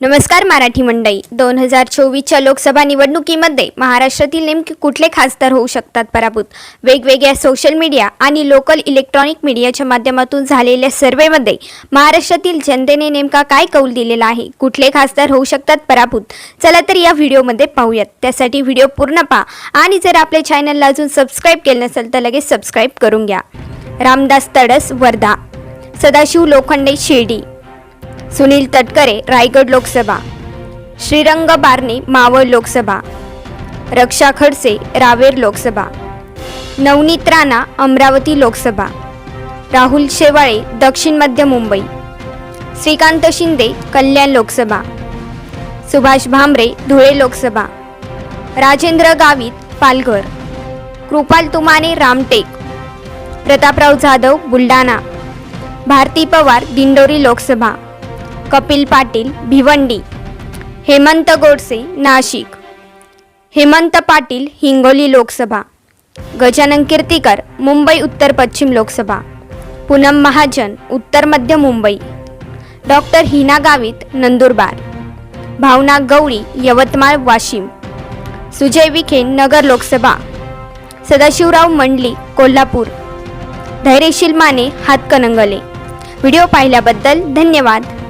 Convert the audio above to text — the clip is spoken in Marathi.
नमस्कार मराठी मंडई दोन हजार चोवीसच्या लोकसभा निवडणुकीमध्ये महाराष्ट्रातील नेमके कुठले खासदार होऊ शकतात पराभूत? वेगवेगळ्या सोशल मीडिया आणि लोकल इलेक्ट्रॉनिक मीडियाच्या माध्यमातून झालेल्या सर्वेमध्ये महाराष्ट्रातील जनतेने नेमका काय कौल दिलेला आहे? कुठले खासदार होऊ शकतात पराभूत? चला तर या व्हिडिओमध्ये पाहूयात. त्यासाठी व्हिडिओ पूर्ण पहा आणि जर आपल्या चॅनलला अजून सबस्क्राईब केलं नसेल तर लगेच सबस्क्राईब करून घ्या. रामदास तडस वर्धा. सदाशिव लोखंडे शिर्डी. सुनील तटकरे रायगड लोकसभा. श्रीरंग बारणे मावळ लोकसभा. रक्षा खडसे रावेर लोकसभा. नवनीत राणा अमरावती लोकसभा. राहुल शेवाळे दक्षिण मध्य मुंबई. श्रीकांत शिंदे कल्याण लोकसभा. सुभाष भामरे धुळे लोकसभा. राजेंद्र गावित पालघर. कृपाल तुमाने रामटेक. प्रतापराव जाधव बुलढाणा. भारती पवार दिंडोरी लोकसभा. कपिल पाटील भिवंडी हेमंत गोडसे नाशिक. हेमंत पाटील हिंगोली लोकसभा. गजानन कीर्तीकर मुंबई उत्तर पश्चिम लोकसभा. पूनम महाजन उत्तर मध्य मुंबई. डॉक्टर हिना गावित नंदुरबार. भावना गवळी यवतमाळ वाशिम. सुजय विखे नगर लोकसभा. सदाशिवराव मंडली कोल्हापूर. धैर्यशील माने हातकणंगले. व्हिडिओ पाहिल्याबद्दल धन्यवाद.